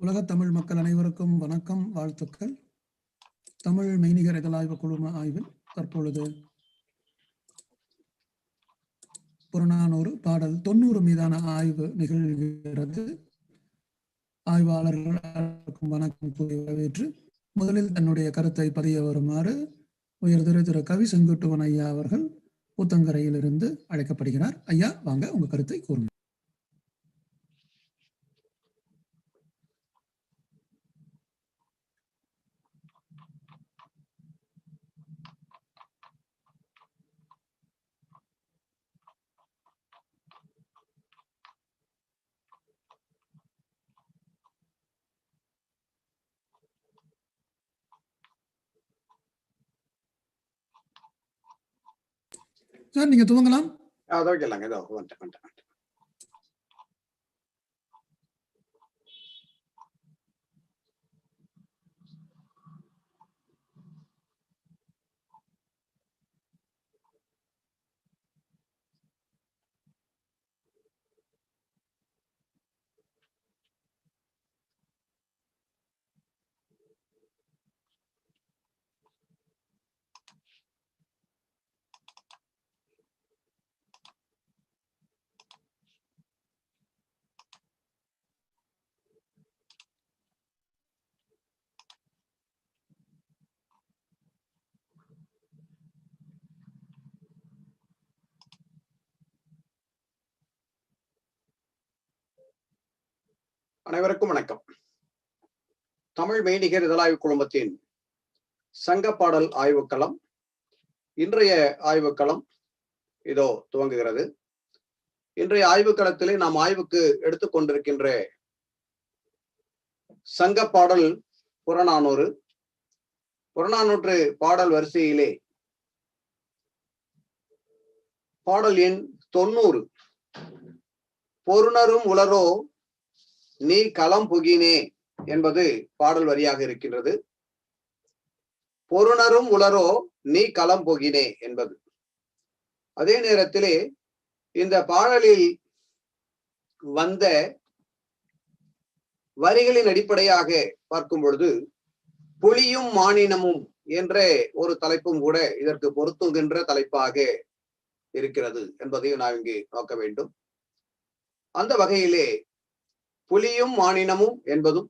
உலக தமிழ் மக்கள் அனைவருக்கும் வணக்கம் வாழ்த்துக்கள். தமிழ் மெய்நிகர் இதழாய்வு குழும ஆய்வில் தற்பொழுது புறநானூறு பாடல் தொண்ணூறு மீதான ஆய்வு நிகழ்கிறது. ஆய்வாளர்கள் வணக்கம் கூறி வரவேற்று முதலில் தன்னுடைய கருத்தை பதிய வருமாறு உயர்திரு திரு கவி செங்குட்டுவன் ஐயா அவர்கள் ஊத்தங்கரையிலிருந்து அழைக்கப்படுகிறார். ஐயா வாங்க உங்க கருத்தை கூறுங்க சார் நீங்க துவங்கலாம் அதோ கேளாங்க இதோ வந்துட்டேன் வந்துட்டேன். அனைவருக்கும் வணக்கம். தமிழ் மெய்நிகர் இதழாய்வு குழுமத்தின் சங்க பாடல் ஆய்வுக்களம் இன்றைய ஆய்வுக்களம் இதோ துவங்குகிறது. இன்றைய ஆய்வுக்களத்திலே நாம் ஆய்வுக்கு எடுத்துக்கொண்டிருக்கின்ற சங்க பாடல் புறநானூறு. புறநானூற்று பாடல் வரிசையிலே பாடல் எண் தொண்ணூறு. பொருணரும் உலரோ நீ களம் புகினே என்பது பாடல் வரியாக இருக்கின்றது. பொருணரும் உலரோ நீ களம் போகினே என்பது. அதே நேரத்திலே இந்த பாடலில் வந்த வரிகளின் அடிப்படையாக பார்க்கும் பொழுது புலியும் மானினமும் என்ற ஒரு தலைப்பும் கூட இதற்கு பொருத்துகின்ற தலைப்பாக இருக்கிறது என்பதையும் நாம் இங்கு நோக்க வேண்டும். அந்த வகையிலே புலியும் மானினமும் என்பதும்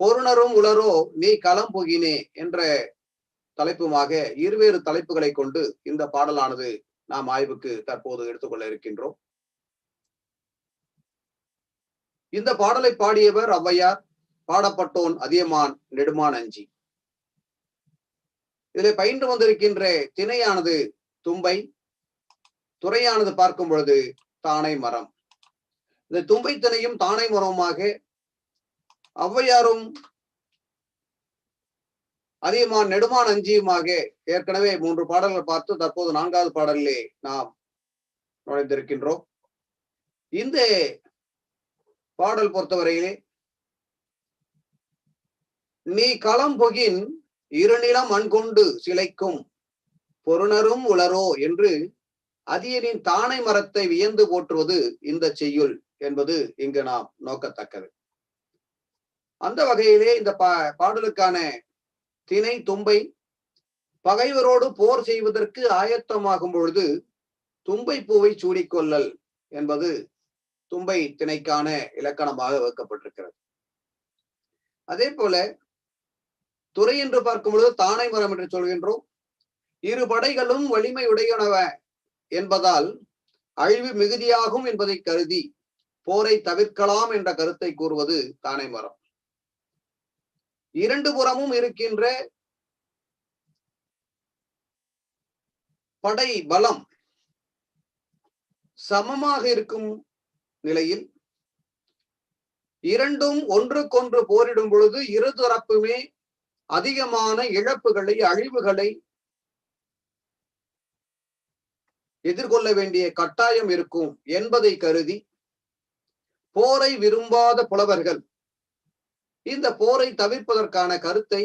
பொருணரும் உலரோ நீ களம் புகினே என்ற தலைப்புமாக இருவேறு தலைப்புகளை கொண்டு இந்த பாடலானது நாம் ஆய்வுக்கு தற்போது எடுத்துக்கொள்ள இருக்கின்றோம். இந்த பாடலை பாடியவர் ஔவையார் பாடப்பட்டோன் அதியமான் நெடுமான் அஞ்சி. இதில் பயின்று வந்திருக்கின்ற திணையானது தும்பை துறையானது பார்க்கும் பொழுது தானை மரம். இந்த தும்பைத்தனையும் தானை மரமாக ஔவையாரும் அதிகமான் நெடுமான் அஞ்சியுமாக ஏற்கனவே மூன்று பாடல்கள் பார்த்து தற்போது நான்காவது பாடலிலே நாம் நுழைந்திருக்கின்றோம். இந்த பாடல் பொறுத்தவரையிலே நீ களம் பொகின் இருநிலம் அண்கொண்டு சிலைக்கும் பொருணரும் உளரோ என்று அதியனின் தானை மரத்தை வியந்து போற்றுவது இந்த செய்யுள். என்பது இங்கு நாம் நோக்கத்தக்கது. அந்த வகையிலே இந்த பா பாடலுக்கான திணை தும்பை பகைவரோடு போர் செய்வதற்கு ஆயத்தமாகும் பொழுது தும்பை பூவை சூடிக்கொள்ளல் என்பது தும்பை திணைக்கான இலக்கணமாக வகுக்கப்பட்டிருக்கிறது அதே போல துறை என்று பார்க்கும் பொழுது தானை மரம் என்று சொல்கின்றோம். இரு படைகளும் வலிமை உடையனவ என்பதால் அழிவு மிகுதியாகும் என்பதை கருதி போரை தவிர்க்கலாம் என்ற கருத்தை கூறுவது தானே மரம். இரண்டு புறமும் இருக்கின்ற படை பலம் சமமாக இருக்கும் நிலையில் இரண்டும் ஒன்றுக்கொன்று போரிடும் பொழுது இருதரப்புமே அதிகமான இழப்புகளை அழிவுகளை எதிர்கொள்ள வேண்டிய கட்டாயம் இருக்கும் என்பதை கருதி போரை விரும்பாத புலவர்கள். இந்த போரை தவிர்ப்பதற்கான கருத்தை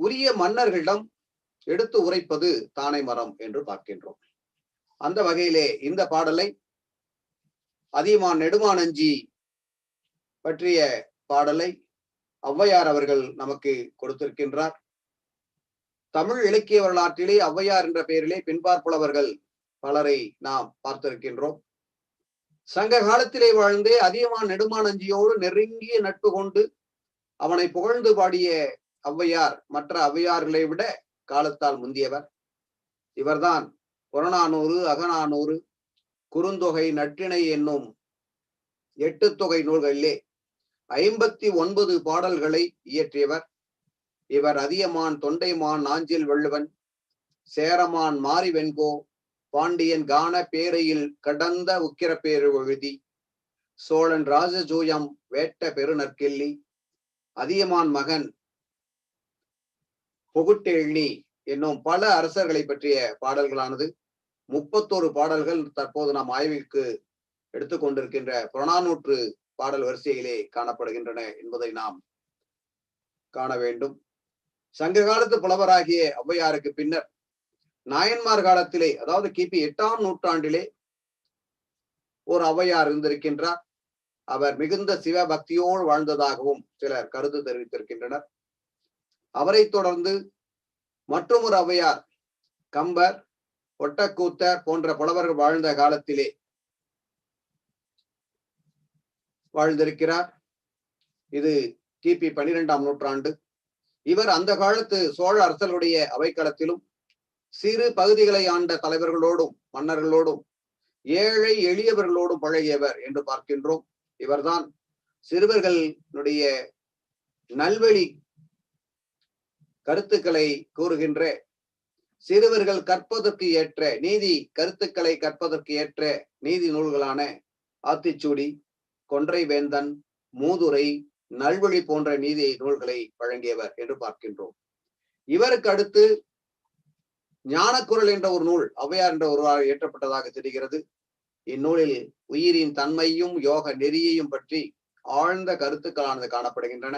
உரிய மன்னர்களிடம் எடுத்து உரைப்பது தானை மரம் என்று பார்க்கின்றோம். அந்த வகையிலே இந்த பாடலை அதியமான் நெடுமானஞ்சி பற்றிய பாடலை ஔவையார் அவர்கள் நமக்கு கொடுத்திருக்கின்றார். தமிழ் இலக்கிய வரலாற்றிலே ஔவையார் என்ற பெயரிலே பின்பார் புலவர்கள் பலரை நாம் பார்த்திருக்கின்றோம். சங்க காலத்திலே வாழ்ந்தே அதிகமான நெடுமானஞ்சியோடு நெருங்கிய நட்பு கொண்டு அவனை புகழ்ந்து பாடிய ஔவையார் மற்ற ஔவையார்களை விட காலத்தால் முந்தியவர். இவர்தான் புறநானூறு அகநானூறு குறுந்தொகை நற்றிணை என்னும் எட்டு தொகை நூல்களிலே ஐம்பத்தி ஒன்பது பாடல்களை இயற்றியவர். இவர் அதியமான் தொண்டைமான் நாஞ்சில் வள்ளுவன் சேரமான் மாரி வெண்கோ பாண்டியன் கான பேரையில் கடந்த உக்கிர பேரு எழுதி சோழன் ராஜஜூயம் வேட்ட பெருநற்கிள்ளி அதியமான் மகன் புகுட்டெழி என்னும் பல அரசர்களை பற்றிய பாடல்களானது. முப்பத்தோரு பாடல்கள் தற்போது நாம் ஆய்விற்கு எடுத்துக்கொண்டிருக்கின்ற புறநானூற்று பாடல் வரிசையிலே காணப்படுகின்றன என்பதை நாம் காண வேண்டும். சங்க காலத்து புலவராகிய ஔவையாருக்கு பின்னர் நாயன்மார் காலத்திலே அதாவது கிபி எட்டாம் நூற்றாண்டிலே ஒரு ஔவையார் இருந்திருக்கின்றார். அவர் மிகுந்த சிவ பக்தியோடு வாழ்ந்ததாகவும் சிலர் கருத்து தெரிவித்திருக்கின்றனர். அவரை தொடர்ந்து மற்றொரு ஒரு ஔவையார் கம்பர் ஒட்டக்கூத்தர் போன்ற புலவர்கள் வாழ்ந்த காலத்திலே வாழ்ந்திருக்கிறார். இது கிபி பனிரெண்டாம் நூற்றாண்டு. இவர் அந்த காலத்து சோழ அரசர்களுடைய அவைக்களத்திலும் சிறு பகுதிகளை ஆண்ட தலைவர்களோடும் மன்னர்களோடும் ஏழை எளியவர்களோடும் பழகியவர் என்று பார்க்கின்றோம். இவர்தான் சிறுவர்களுடைய நல்வழி கருத்துக்களை கூறுகின்ற சிறுவர்கள் கற்பதற்கு ஏற்ற நீதி கருத்துக்களை கற்பதற்கு ஏற்ற நீதி நூல்களான ஆத்திச்சூடி கொன்றை வேந்தன் மூதுரை நல்வழி போன்ற நீதி நூல்களை வழங்கியவர் என்று பார்க்கின்றோம். இவருக்கு அடுத்து ஞானக்குரல் என்ற ஒரு நூல் ஔவையார் என்ற ஒருவரால் இயற்றப்பட்டதாக தெரிகிறது. இந்நூலில் உயிரின் தன்மையும் யோக நெறியையும் பற்றி ஆழ்ந்த கருத்துக்களானது காணப்படுகின்றன.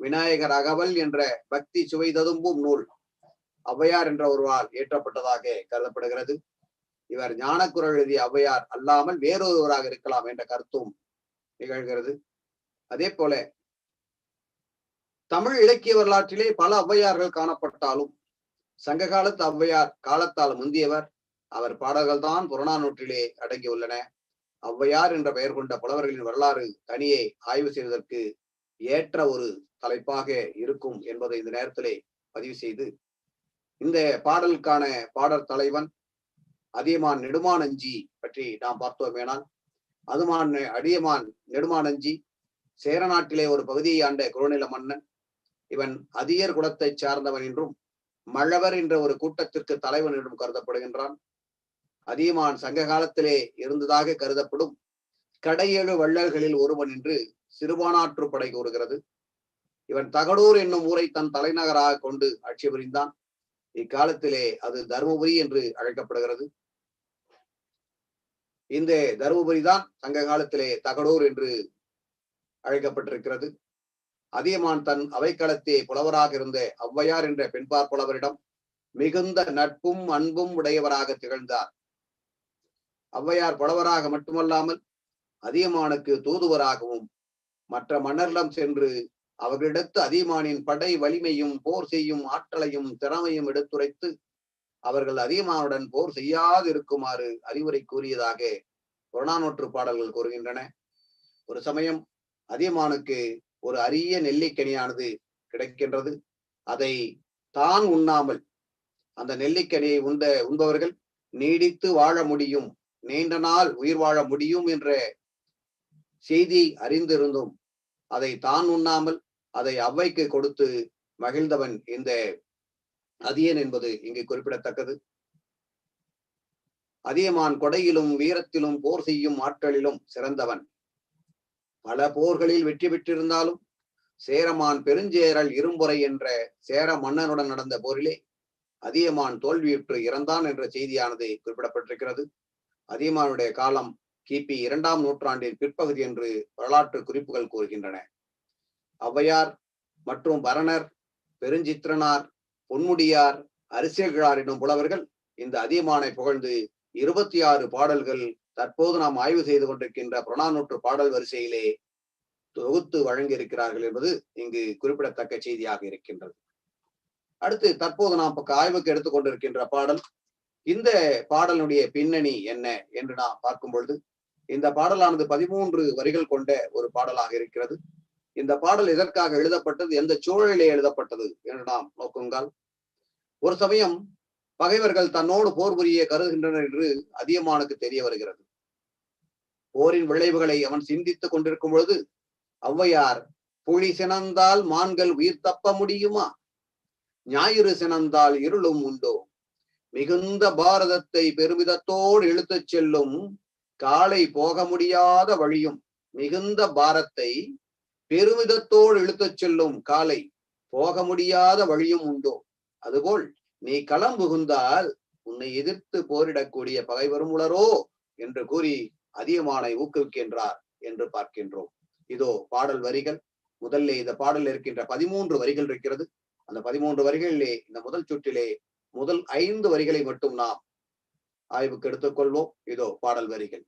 விநாயகர் அகவல் என்ற பக்தி சுவை ததும்பும் நூல் ஔவையார் என்ற ஒருவால் இயற்றப்பட்டதாக கருதப்படுகிறது. இவர் ஞானக்குரல் எழுதிய ஔவையார் அல்லாமல் வேறொருவராக இருக்கலாம் என்ற கருத்தும் நிகழ்கிறது. அதே போல தமிழ் இலக்கிய வரலாற்றிலே பல ஔவையார்கள் காணப்பட்டாலும் சங்க காலத்து ஔவையார் காலத்தால் முந்தியவர். அவர் பாடல்கள் தான் புறநானூற்றிலே அடங்கியுள்ளன ஔவையார் என்ற பெயர் கொண்ட புலவர்களின் வரலாறு தனியே ஆய்வு செய்வதற்கு ஏற்ற ஒரு தலைப்பாக இருக்கும் என்பதை இந்த நேரத்திலே பதிவு செய்து இந்த பாடலுக்கான பாடல் தலைவன் அதியமான் நெடுமானஞ்சி பற்றி நாம் பார்த்தோமேனால் அதுமான் அடியமான் நெடுமானஞ்சி சேரநாட்டிலே ஒரு பகுதியை ஆண்ட குறுநில மன்னன். இவன் அதியர் குலத்தைச் சார்ந்தவன் என்றும் மழவர் என்ற ஒரு கூட்டத்திற்கு தலைவன் என்றும் கருதப்படுகின்றான். அதியமான் சங்க காலத்திலே இருந்ததாக கருதப்படும் கடையேழு வள்ளல்களில் ஒருவன் என்று சிறுபானாற்று படை கூறுகிறது. இவன் தகடூர் என்னும் ஊரை தன் தலைநகராக கொண்டு ஆட்சி புரிந்தான். இக்காலத்திலே அது தருமபுரி என்று அழைக்கப்படுகிறது. இந்த தருமபுரி தான் சங்க காலத்திலே தகடூர் என்று அழைக்கப்பட்டிருக்கிறது. அதியமான் தன் அவைக்களத்தே புலவராக இருந்த ஔவையார் என்ற பெண்பார் புலவரிடம் மிகுந்த நட்பும் அன்பும் உடையவராக திகழ்ந்தார். ஔவையார் புலவராக மட்டுமல்லாமல் அதியமானுக்கு தூதுவராகவும் மற்ற மன்னரிடம் சென்று அவர்களிடத்து அதியமானின் படை வலிமையும் போர் செய்யும் ஆற்றலையும் திறமையும் எடுத்துரைத்து அவர்கள் அதியமானுடன் போர் செய்யாது இருக்குமாறு அறிவுரை கூறியதாக புறநானூற்று பாடல்கள் கூறுகின்றன. ஒரு சமயம் அதியமானுக்கு ஒரு அரிய நெல்லிக்கனியானது கிடைக்கின்றது. அதை தான் உண்ணாமல் அந்த நெல்லிக்கனியை உண்ட உண்பவர்கள் நீடித்து வாழ முடியும் நீண்ட நாள் உயிர் வாழ முடியும் என்ற செய்தி அறிந்திருந்தும் அதை தான் உண்ணாமல் அதை அவ்வைக்கு கொடுத்து மகிழ்ந்தவன் இந்த அதியன் என்பது இங்கு குறிப்பிடத்தக்கது. அதியமான் கொடையிலும் வீரத்திலும் போர் செய்யும் ஆற்றலிலும் சிறந்தவன். பல போர்களில் வெற்றி பெற்றிருந்தாலும் சேரமான் பெருஞ்சேரல் இரும்புரை என்ற சேர மன்னனுடன் நடந்த போரிலே அதியமான் தோல்வியுற்று இறந்தான் என்ற செய்தியானது குறிப்பிடப்பட்டிருக்கிறது. அதியமானுடைய காலம் கிபி இரண்டாம் நூற்றாண்டின் பிற்பகுதி என்று வரலாற்று குறிப்புகள் கூறுகின்றன. ஔவையார் மற்றும் பரணர் பெருஞ்சித்திரனார் பொன்முடியார் அரசியல்களார் எனும் புலவர்கள் இந்த அதியமானை புகழ்ந்து இருபத்தி ஆறு பாடல்கள் தற்போது நாம் ஆய்வு செய்து கொண்டிருக்கின்ற புறநானூற்று பாடல் வரிசையிலே தொகுத்து வழங்கியிருக்கிறார்கள் என்பது இங்கு குறிப்பிடத்தக்க செய்தியாக இருக்கின்றது. அடுத்து தற்போது நாம் பக்க ஆய்வுக்கு எடுத்துக்கொண்டிருக்கின்ற பாடல் இந்த பாடலுடைய பின்னணி என்ன என்று நாம் பார்க்கும் பொழுது இந்த பாடலானது பதிமூன்று வரிகள் கொண்ட ஒரு பாடலாக இருக்கிறது. இந்த பாடல் எதற்காக எழுதப்பட்டது எந்த சூழலிலே எழுதப்பட்டது என்று நாம் நோக்குங்கள் ஒரு சமயம் பகைவர்கள் தன்னோடு போர் புரிய கருதுகின்றனர் என்று அதியமானுக்கு தெரிய வருகிறது. போரின் விளைவுகளை அவன் சிந்தித்துக் கொண்டிருக்கும் பொழுது ஔவையார் புலி சினந்தால் மான்கள் உயிர் தப்ப முடியுமா? ஞாயிறு சினந்தால் இருளும் உண்டோ? மிகுந்த பாரதத்தை பெருமிதத்தோடு இழுத்துச் செல்லும் காலை போக முடியாத வழியும் மிகுந்த பாரத்தை பெருமிதத்தோடு இழுத்துச் செல்லும் காலை போக முடியாத வழியும் உண்டோ? அதுபோல் நீ களம் புகுந்தால் உன்னை எதிர்த்து போரிடக்கூடிய பகைவரும் உளரோ? என்று கூறி அதியமானை ஊக்குவிக்கின்றார் என்று பார்க்கின்றோம். இதோ பாடல் வரிகள். முதல்ல இந்த பாடல் இருக்கின்ற பதிமூன்று வரிகள் இருக்கிறது. அந்த பதிமூன்று வரிகளிலே இந்த முதல் சுற்றிலே முதல் ஐந்து வரிகளை மட்டும் நாம் ஆய்வுக்கு எடுத்துக்கொள்வோம். இதோ பாடல் வரிகள்.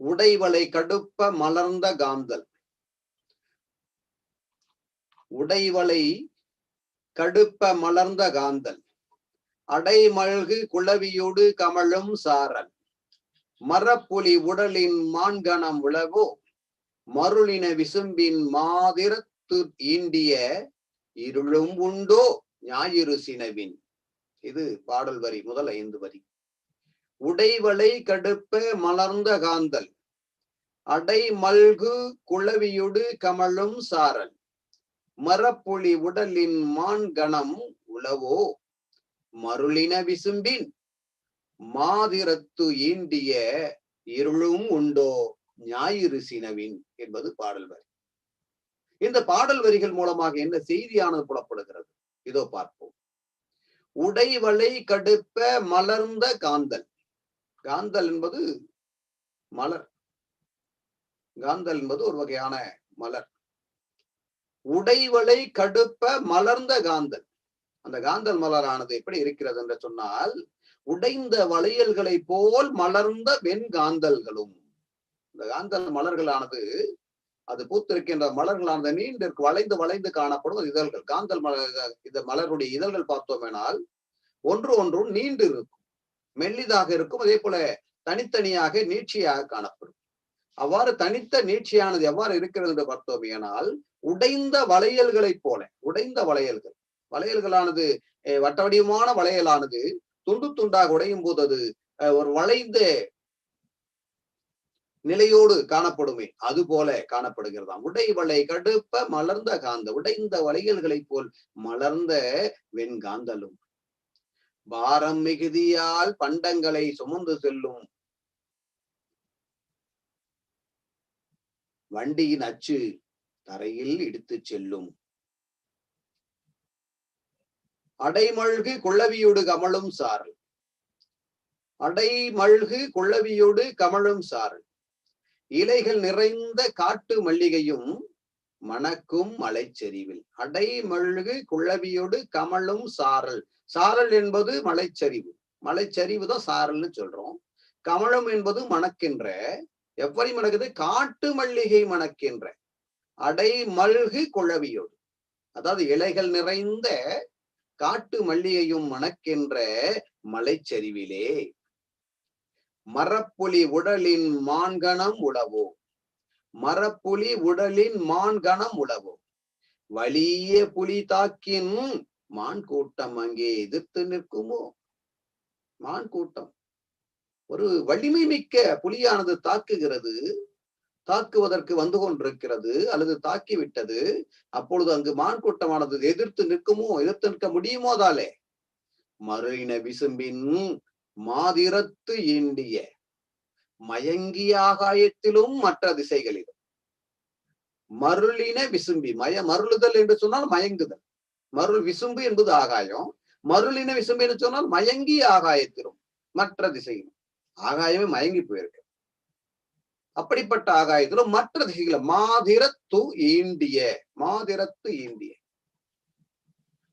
உடைவளை கடுப்ப மலர்ந்த காந்தல். உடைவளை கடுப்ப மலர்ந்த காந்தல். அடைமழ்கு குளவியோடு கமழும் சாரல். மரப்புலி உடலின் மான்கணம் உளவோ மருளின விசும்பின் மாதிரத்து ஈண்டிய இருளும் உண்டோ ஞாயிறு சினவின். இது பாடல் வரி முதல் ஐந்து வரி. உடைவளை கடுப்ப மலர்ந்த காந்தல். அடை மல்கு குளவியுடு கமழும் சாரல். மரப்புலி உடலின் மான்கணம் உளவோ? மருளின விசும்பின் மாதிரத்து ஈண்டிய இருளும் உண்டோ? ஞாயிறு சினவின் என்பது பாடல் வரி. இந்த பாடல் வரிகள் மூலமாக என்ன செய்தியானது புலப்படுகிறது? இதோ பார்ப்போம். உடைவளை கடுப்ப மலர்ந்த காந்தல். காந்தல் என்பது மலர். காந்தல் என்பது ஒரு வகையான மலர். உடைவளை கடுப்ப மலர்ந்த காந்தல். அந்த காந்தல் மலரானது எப்படி இருக்கிறது என்று சொன்னால் உடைந்த வளையல்களை போல் மலர்ந்த வெண்காந்தல்களும் இந்த காந்தல் மலர்களானது அது பூத்திருக்கின்ற மலர்களானது நீண்டிற்கு வளைந்து வளைந்து காணப்படும் இதழ்கள். காந்தல் மலர் இந்த மலருடைய இதழ்கள் பார்த்தோமேனால் ஒன்று ஒன்றும் நீண்டு இருக்கும் மெல்லிதாக இருக்கும் அதே போல தனித்தனியாக நீட்சியாக காணப்படும். அவ்வாறு தனித்த நீட்சியானது எவ்வாறு இருக்கிறது என்று பார்த்தோமேனால் உடைந்த வளையல்களைப் போல உடைந்த வளையல்கள். வளையல்களானது வட்ட வடிவமான வளையலானது துண்டு துண்டாக உடையும் போது அது ஒரு வளைந்த நிலையோடு காணப்படுமே அது போல காணப்படுகிறதாம். உடைவளை கடுப்ப மலர்ந்த காந்த உடைந்த வளையல்களைப் போல் மலர்ந்த வெண்காந்தலும். பாரம் மிகுதியால் பண்டங்களை சுமந்து செல்லும் வண்டியின் அச்சு தரையில் இடித்து செல்லும். அடைமழ்கு குள்ளவியோடு கமலும் சாரல் அடைமழ்கு குள்ளவியோடு கமலும் சாரல் இலைகள் நிறைந்த காட்டு மல்லிகையும் மணக்கும் மலைச்சரிவில். அடைமழுகு குள்ளவியோடு கமலும் சாரல் சாரல் என்பது மலைச்சரிவு. மலைச்சரிவு தான் சாரல்னு சொல்றோம். கமலம் என்பது மணக்கின்ற எப்படி மணக்குது? காட்டு மல்லிகை மணக்கின்ற அடை மல்கு குழவியோடு. அதாவது இலைகள் நிறைந்த காட்டு மல்லிகையும் மணக்கின்ற மலைச்சரிவிலே. மரப்புலி உடலின் மான்கணம் உழவோ மரப்புலி உடலின் மான்கணம் உழவோ வலிய புலி தாக்கின் மான் கூட்டம் அங்கே எதிர்த்து நிற்குமோ? மான் கூட்டம். ஒரு வலிமை மிக்க புலியானது தாக்குகிறது. தாக்குவதற்கு வந்து கொண்டிருக்கிறது அல்லது தாக்கி விட்டது அப்பொழுது அங்கு மான் கூட்டமானது எதிர்த்து நிற்குமோ எதிர்த்து நிற்க முடியுமோ தாலே மருளின விசும்பின் மாதிரத்து ஈண்டிய மயங்கிய ஆகாயத்திலும் மற்ற திசைகளிலும். மருளின விசும்பி மய மருளுதல் என்று சொன்னால் மயங்குதல். மருள் விசும்பு என்பது ஆகாயம். மருளின விசும்பு என்று சொன்னால் மயங்கிய ஆகாயத்திலும் மற்ற திசையிலும். ஆகாயமே மயங்கி போயிருக்கு. அப்படிப்பட்ட ஆகாயத்திலும் மற்ற திசைகளை மாதிரத்து ஈண்டிய மாதிரத்து ஈண்டிய.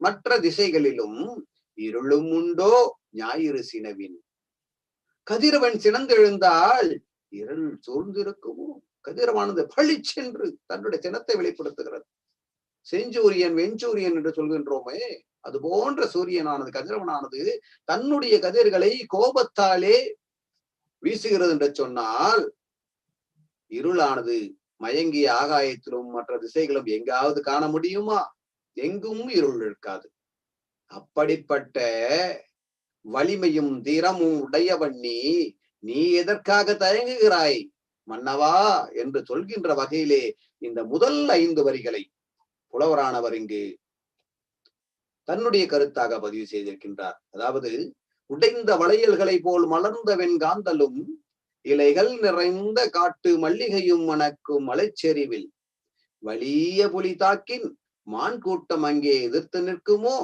மற்ற திசைகளிலும் இருளும் உண்டோ ஞாயிறு சினவின். கதிரவன் சினந்தெழுந்தால் இருள் சூழ்ந்திருக்குமோ? கதிரவானது பளிச்சென்று தன்னுடைய சினத்தை வெளிப்படுத்துகிறது. செஞ்சூரியன் வெஞ்சூரியன் என்று சொல்கின்றோமே அது போன்ற சூரியனானது கதிரவனானது தன்னுடைய கதிர்களை கோபத்தாலே வீசுகிறது என்று சொன்னால் இருளானது மயங்கிய ஆகாயத்திலும் மற்ற திசைகளும் எங்காவது காண முடியுமா? எங்கும் இருள் இருக்காது. அப்படிப்பட்ட வலிமையும் திறமும் உடையவன் நீ நீ எதற்காக தயங்குகிறாய்? மன்னவா என்று சொல்கின்ற வகையிலே இந்த முதல் ஐந்து வரிகளை புலவரானவர் இங்கு தன்னுடைய கருத்தாக பதிவு செய்திருக்கின்றார். அதாவது உடைந்த வளையல்களை போல் மலர்ந்த வெண்காந்தலும் இலைகள் நிறைந்த காட்டு மல்லிகையும் மணக்கும் மலைச்செறிவில் வலிய புலி தாக்கின் மான் கூட்டம் அங்கே எதிர்த்து நிற்குமோ?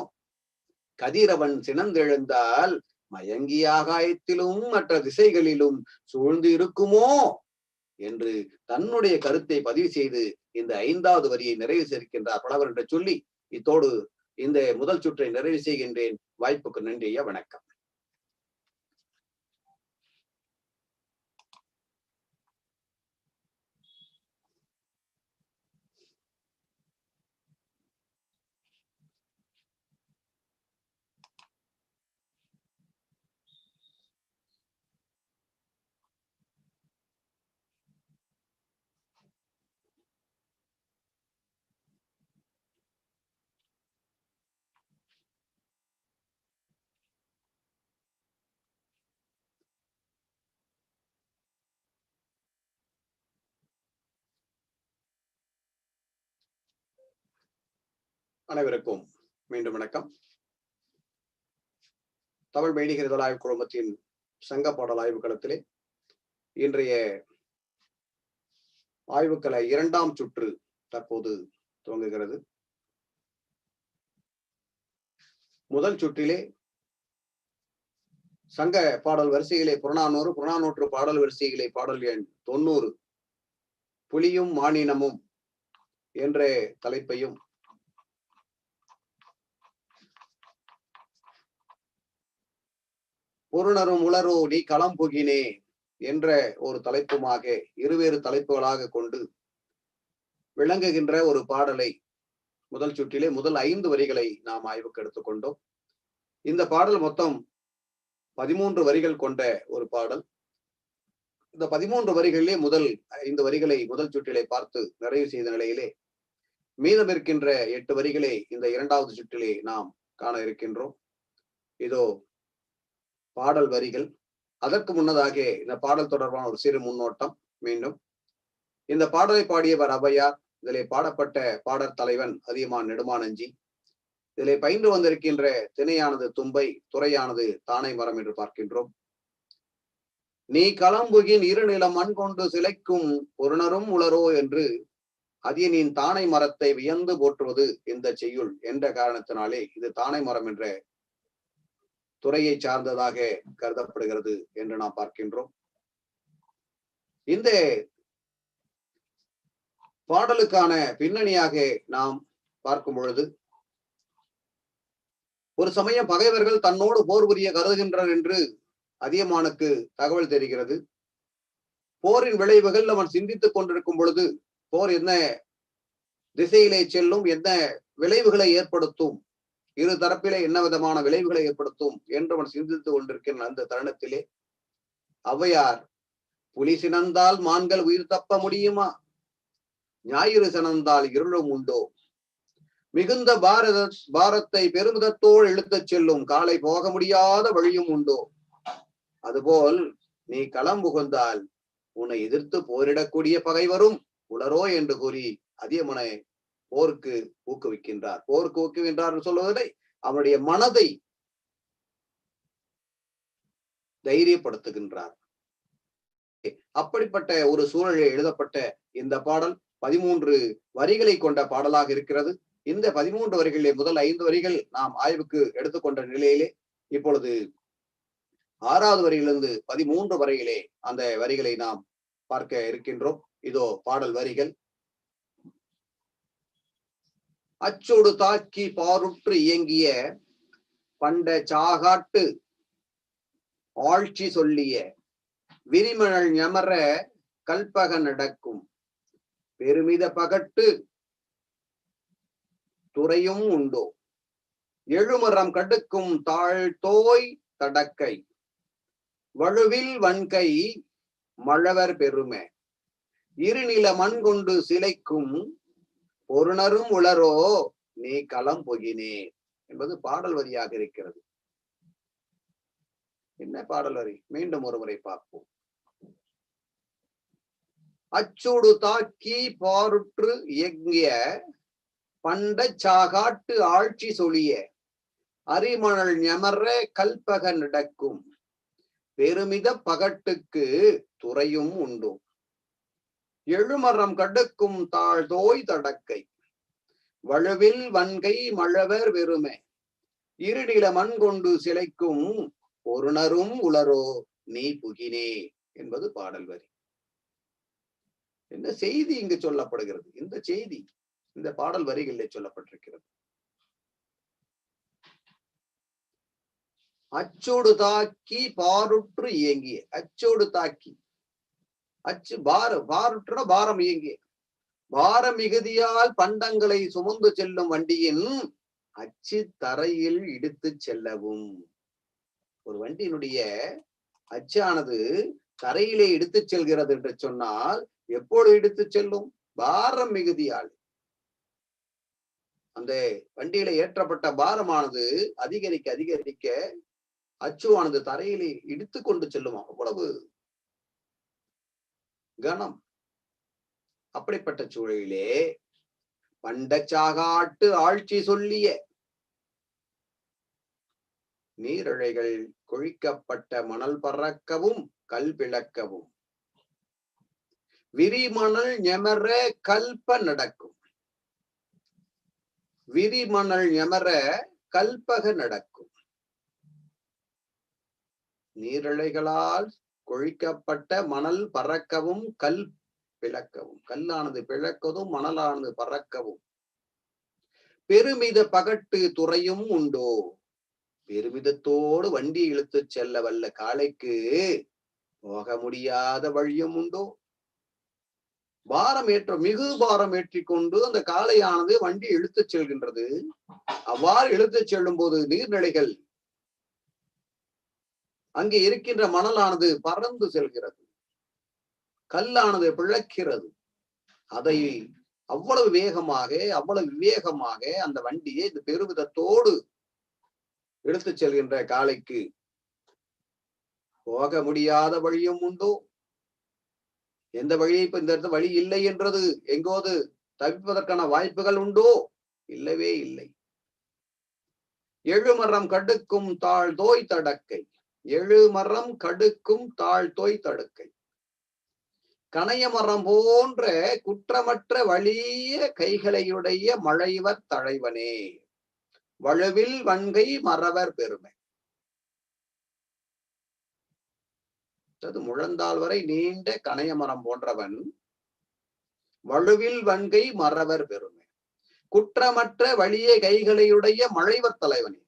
கதிரவன் சினந்தெழுந்தால் மயங்கிய ஆகாயத்திலும் மற்ற திசைகளிலும் சூழ்ந்து இருக்குமோ? என்று தன்னுடைய கருத்தை பதிவு செய்து இந்த ஐந்தாவது வரியை நிறைவு செய்கின்றார் புலவர் என்று சொல்லி இத்தோடு இந்த முதல் சுற்றை நிறைவு செய்கின்றேன். வாய்ப்புக்கு நன்றிய வணக்கம். அனைவருக்கும் மீண்டும் வணக்கம். தமிழ் மெய்நிகர் இதழாய்வு குழுமத்தின் சங்க பாடல் ஆய்வு களத்திலே இன்றைய ஆய்வுக்கள இரண்டாம் சுற்று தற்போது துவங்குகிறது. முதல் சுற்றிலே சங்க பாடல் வரிசையிலே புறநானூறு புறநானூற்று பாடல் வரிசையிலே பாடல் எண் தொண்ணூறு புலியும் மானினமும் என்ற தலைப்பையும் பொருணரும் உளரோ நீ களம் புகினே என்ற ஒரு தலைப்புமாக இருவேறு தலைப்புகளாக கொண்டு விளங்குகின்ற ஒரு பாடலை முதல் சுற்றிலே முதல் ஐந்து வரிகளை நாம் ஆய்வுக்கு எடுத்துக்கொண்டோம் இந்த பாடல் மொத்தம் பதிமூன்று வரிகள் கொண்ட ஒரு பாடல். இந்த பதிமூன்று வரிகளிலே முதல் ஐந்து வரிகளை முதல் சுற்றிலே பார்த்து நிறைவு செய்த நிலையிலே மீதம் இருக்கின்ற எட்டு வரிகளை இந்த இரண்டாவது சுற்றிலே நாம் காண இருக்கின்றோம். இதோ பாடல் வரிகள். அதற்கு முன்னதாக இந்த பாடல் தொடர்பான ஒரு சிறு முன்னோட்டம் மீண்டும். இந்த பாடலை பாடியவர் அவையார் இதிலே பாடப்பட்ட பாடற் தலைவன் அதியமான் நெடுமானஞ்சி. இதிலே பயின்று வந்திருக்கின்ற திணையானது தும்பை துறையானது தானை மரம் என்று பார்க்கின்றோம். நீ களம்புகின் இருநிலம் மண் கொண்டு சிலைக்கும் பொருணரும் உளரோ என்று அதியனின் தானை மரத்தை வியந்து போற்றுவது இந்த செய்யுள் என்ற காரணத்தினாலே இது தானை மரம் என்ற துறையை சார்ந்ததாக கருதப்படுகிறது என்று நாம் பார்க்கின்றோம். இந்த பாடலுக்கான பின்னணியாக நாம் பார்க்கும் பொழுது ஒரு சமயம் பகைவர்கள் தன்னோடு போர் புரிய கருதுகின்றனர் என்று அதியமானுக்கு தகவல் தெரிகிறது. போரின் விளைவுகள் அவன் சிந்தித்துக் கொண்டிருக்கும் பொழுது போர் என்ன திசையிலே செல்லும் என்ன விளைவுகளை ஏற்படுத்தும் இரு தரப்பிலே என்ன விதமான விளைவுகளை ஏற்படுத்தும் என்று அவன் சிந்தித்துக் கொண்டிருக்கின்ற அந்த தருணத்திலே அவையார் புலி சினந்தால் மான்கள் உயிர் தப்ப முடியுமா? ஞாயிறு சினந்தால் இருளும் உண்டோ? மிகுந்த பாரத பாரத்தை பெருமிதத்தோடு இழுத்துச் செல்லும் காலை போக முடியாத வழியும் உண்டோ? அதுபோல் நீ களம் புகுந்தால் உன்னை எதிர்த்து போரிடக்கூடிய பகைவரும் உளரோ என்று கூறி அதியமனை போருக்கு ஊக்குவிக்கின்றார். போருக்கு ஊக்குவிக்கின்றார் சொல்வதை அவனுடைய மனதை தைரியப்படுத்துகின்றார். அப்படிப்பட்ட ஒரு சூழலில் எழுதப்பட்ட இந்த பாடல் பதிமூன்று வரிகளை கொண்ட பாடலாக இருக்கிறது. இந்த பதிமூன்று வரிகளிலே முதல் ஐந்து வரிகள் நாம் ஆய்வுக்கு எடுத்துக்கொண்ட நிலையிலே இப்பொழுது ஆறாவது வரியிலிருந்து பதிமூன்று வரையிலே அந்த வரிகளை நாம் பார்க்க இருக்கின்றோம். இதோ பாடல் வரிகள். அச்சோடு தாக்கி பாருற்று இயங்கிய பண்ட சாகாட்டு ஆழ்ச்சி சொல்லிய விரிமணல் ஞமர கல்பக நடக்கும். பெருமித பகட்டு துறையும் உண்டோ? எழுமரம் கடுக்கும் தாழ் தோய் தடக்கை. வழுவில் வன்கை மழவர் பெருமை. இருநில மண் கொண்டு சிலைக்கும் பொருணரும் உளரோ நீ களம் பொகினே என்பது பாடல் வரியாக இருக்கிறது. என்ன பாடல் வரி? மீண்டும் ஒரு முறை பார்ப்போம். அச்சூடு தாக்கி பாருற்று இயங்கிய பண்ட சாகாட்டு ஆட்சி சொலிய அரிமணல் ஞமர கல்பக நடக்கும் பெருமித பகட்டுக்கு துறையும் உண்டும். எழுமரம் கடுக்கும் தாழ்தோய் தடக்கை. வழுவில் வன்கை மழவர் வெறுமே. இருநில மண் கொண்டு சிலைக்கும் ஒருணரும் உளரோ நீ புகினே என்பது பாடல் வரி. என்ன செய்தி இங்கு சொல்லப்படுகிறது? இந்த செய்தி இந்த பாடல் வரிகளில் சொல்லப்பட்டிருக்கிறது. அச்சோடு தாக்கி பாருற்று இயங்கிய அச்சோடு தாக்கி அச்சு பார பாருற்றுன பாரம் இயங்கி. பார மிகுதியால் பண்டங்களை சுமந்து செல்லும் வண்டியின் அச்சு தரையில் இடித்து செல்லவும். ஒரு வண்டியினுடைய அச்சானது தரையிலே இடுத்து செல்கிறது என்று சொன்னால் எப்பொழுது இடுத்து செல்லும்? பாரம் மிகுதியால். அந்த வண்டியில ஏற்றப்பட்ட பாரமானது அதிகரிக்க அதிகரிக்க அச்சுவானது தரையிலே இடித்து கொண்டு செல்லுமா. அவ்வளவு கனம் அப்படிப்பட்ட சூழலிலே பண்டச்சாகாட்டு ஆட்சி சொல்லிய நீரிழைகள் கொழிக்கப்பட்ட மணல் பறக்கவும் கல் பிளக்கவும். விரிமணல் ஞமர கல்ப நடக்கும். விரிமணல் ஞமர கல்பக நடக்கும். நீரிழைகளால் கொழிக்கப்பட்ட மணல் பறக்கவும் கல் பிளக்கவும். கல்லானது பிளக்கதும் மணலானது பறக்கவும். பெருமித பகட்டு துறையும் உண்டோ? பெருமிதத்தோடு வண்டி இழுத்து செல்ல வல்ல காளைக்கு போக முடியாத வழியும் உண்டோ? பாரம் ஏற்ற மிகு பாரம் ஏற்றிக்கொண்டு அந்த காளையானது வண்டி இழுத்துச் செல்கின்றது. அவ்வாறு இழுத்துச் செல்லும் போது நீர்நிலைகள் அங்கே இருக்கின்ற மணலானது பறந்து செல்கிறது. கல்லானது பிழக்கிறது. அதை அவ்வளவு வேகமாக அவ்வளவு விவேகமாக அந்த வண்டியை இந்த பெருமிதத்தோடு எடுத்து செல்கின்ற காளைக்கு போக முடியாத வழியும் உண்டோ? எந்த வழியை இப்ப இந்த இடத்துல வழி இல்லை என்றது எங்கோது தவிப்பதற்கான வாய்ப்புகள் உண்டோ? இல்லவே இல்லை. எழுமரம் கடுக்கும் தாழ் தோய் தடக்கை. எழுமரம் கடுக்கும் தாழ்த்தோய் தடுக்கை. தடுக்கை கணையமரம் போன்ற குற்றமற்ற வலிய கைகளையுடைய மழைவர் தலைவனே வலுவில் வன்கை மறவர் பெருமை. அது முழந்தால் வரை நீண்ட கணையமரம் போன்றவன் வலுவில் வன்கை மறவர் பெருமை. குற்றமற்ற வலிய கைகளையுடைய மழைவர் தலைவனே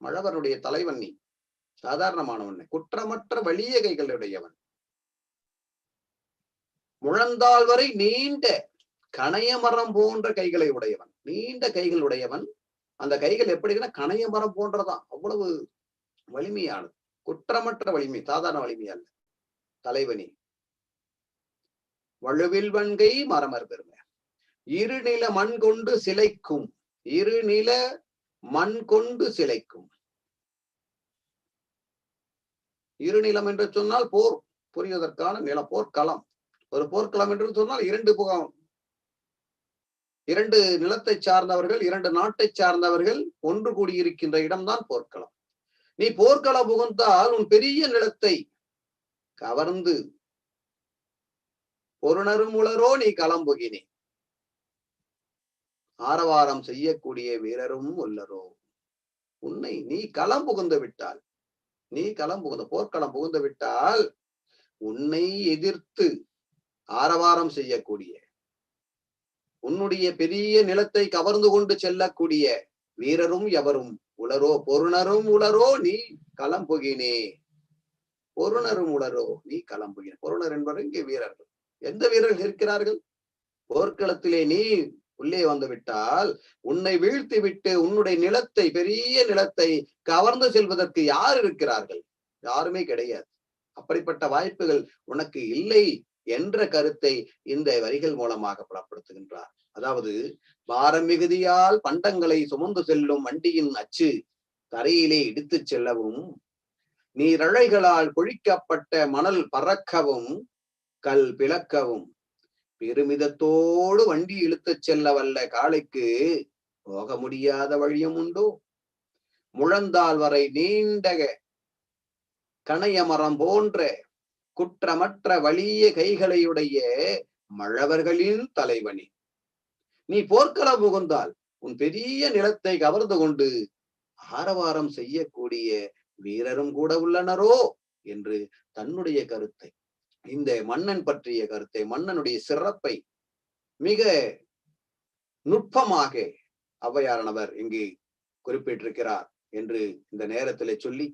மழவருடைய தலைவன் நீ. சாதாரணமானவன் குற்றமற்ற வலிய கைகளுடையவன் முழந்தால் வரை நீண்ட கணைய மரம் போன்ற கைகளை உடையவன். நீண்ட கைகள் உடையவன். அந்த கைகள் எப்படின்னா கணைய மரம் போன்றதான் அவ்வளவு வலிமையானது. குற்றமற்ற வலிமை சாதாரண வலிமை அல்ல. தலைவனி. வலுவில் வன்கை மரமர் பெருமை இருநில மண் கொண்டு சிலைக்கும். இருநில மண் கொண்டு சிலைக்கும். இருநிலம் என்று சொன்னால் போர் புரிவதற்கான நில போர்க்களம் ஒரு போர்க்களம் என்று சொன்னால் இரண்டு புகம். இரண்டு நிலத்தை சார்ந்தவர்கள் இரண்டு நாட்டை சார்ந்தவர்கள் ஒன்று கூடியிருக்கின்ற இடம்தான் போர்க்களம் நீ போர்க்களம் புகுந்தால் உன் பெரிய நிலத்தை கவர்ந்து பொருணரும் உளரோ நீ களம்புகினே ஆரவாரம் செய்யக்கூடிய வீரரும் உள்ளரோ. உன்னை நீ களம் புகுந்து விட்டால் நீ களம் புகுந்த போர்க்களம் புகுந்து விட்டால் உன்னை எதிர்த்து ஆரவாரம் செய்யக்கூடிய உன்னுடைய பெரிய நிலத்தை கவர்ந்து கொண்டு செல்லக்கூடிய வீரரும் எவரும்? உளரோ பொருணரும் உளரோ நீ களம் புகினே. பொருணரும் உளரோ நீ களம் புகின. பொருணர் என்பவர் இங்கே வீரர்கள்? எந்த வீரர்கள் இருக்கிறார்கள்? போர்க்களத்திலே நீ உள்ளே வந்து விட்டால் உன்னை வீழ்த்தி விட்டு உன்னுடைய நிலத்தை பெரிய நிலத்தை கவர்ந்து செல்வதற்கு யார் இருக்கிறார்கள்? யாருமே கிடையாது. அப்படிப்பட்ட வாய்ப்புகள் உனக்கு இல்லை என்ற கருத்தை இந்த வரிகள் மூலமாக புலப்படுத்துகின்றார். அதாவது பாரம் மிகுதியால் பண்டங்களை சுமந்து செல்லும் வண்டியின் அச்சு தரையிலே இடித்துச் செல்லவும் நீரழைகளால் பொழிக்கப்பட்ட மணல் பறக்கவும் கல் பிளக்கவும் பெருமிதத்தோடு வண்டி இழுத்துச் செல்ல வல்ல காளைக்கு போக முடியாத வழியும் உண்டோ? முழந்தால் வரை நீண்ட கணைய மரம் போன்ற குற்றமற்ற வலிய கைகளையுடைய மழவர்களின் தலைவனி. நீ போர்க்களம் புகுந்தால் உன் பெரிய நிலத்தை கவர்ந்து கொண்டு ஆரவாரம் செய்யக்கூடிய வீரரும் கூட உள்ளனரோ? என்று தன்னுடைய கருத்தை இந்த மன்னன் பற்றிய கருத்தை மன்னனுடைய சிறப்பை மிக நுட்பமாக ஔவையாரானவர் இங்கு குறிப்பிட்டிருக்கிறார் என்று இந்த நேரத்திலே சொல்லி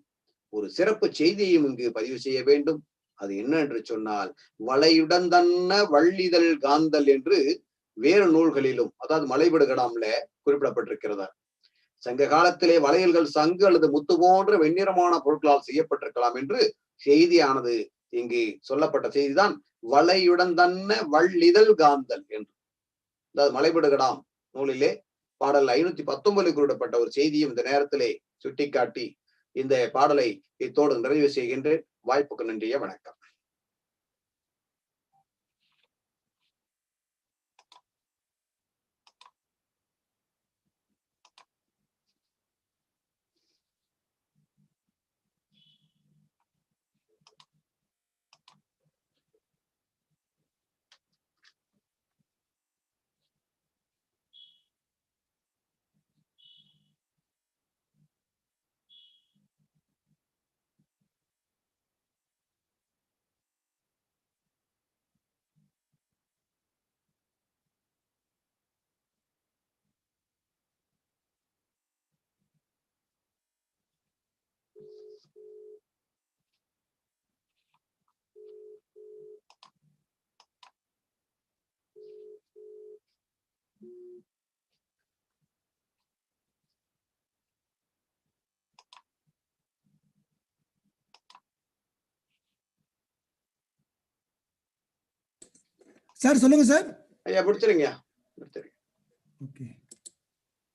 ஒரு சிறப்பு செய்தியையும் இங்கு பதிவு செய்ய வேண்டும். அது என்ன என்று சொன்னால் வளையுடன் தன்ன வள்ளிதழ் காந்தல் என்று வேறு நூல்களிலும் அதாவது மலைபடுகடாம்ல குறிப்பிடப்பட்டிருக்கிறதா? சங்க காலத்திலே வளையல்கள் சங்கு அல்லது முத்து போன்ற வெண்ணிறமான பொருட்களால் செய்யப்பட்டிருக்கலாம் என்று செய்தியானது இங்கு சொல்லப்பட்ட செய்திதான் வளையுடன் தன்ன வள்ளிதழ் காந்தல் என்று. அதாவது மலைபடுகடாம் நூலிலே பாடல் ஐநூத்தி பத்தொன்பதில் குறிப்பிடப்பட்ட ஒரு செய்தியும் இந்த நேரத்திலே சுட்டிக்காட்டி இந்த பாடலை இத்தோடு நிறைவு செய்கின்றேன். வாய்ப்புக்கு நன்றிய வணக்கம். சார் சொல்லுங்க சார். ஐயா பிடிச்சிருங்க. பிடிச்சிருங்க. ஓகே.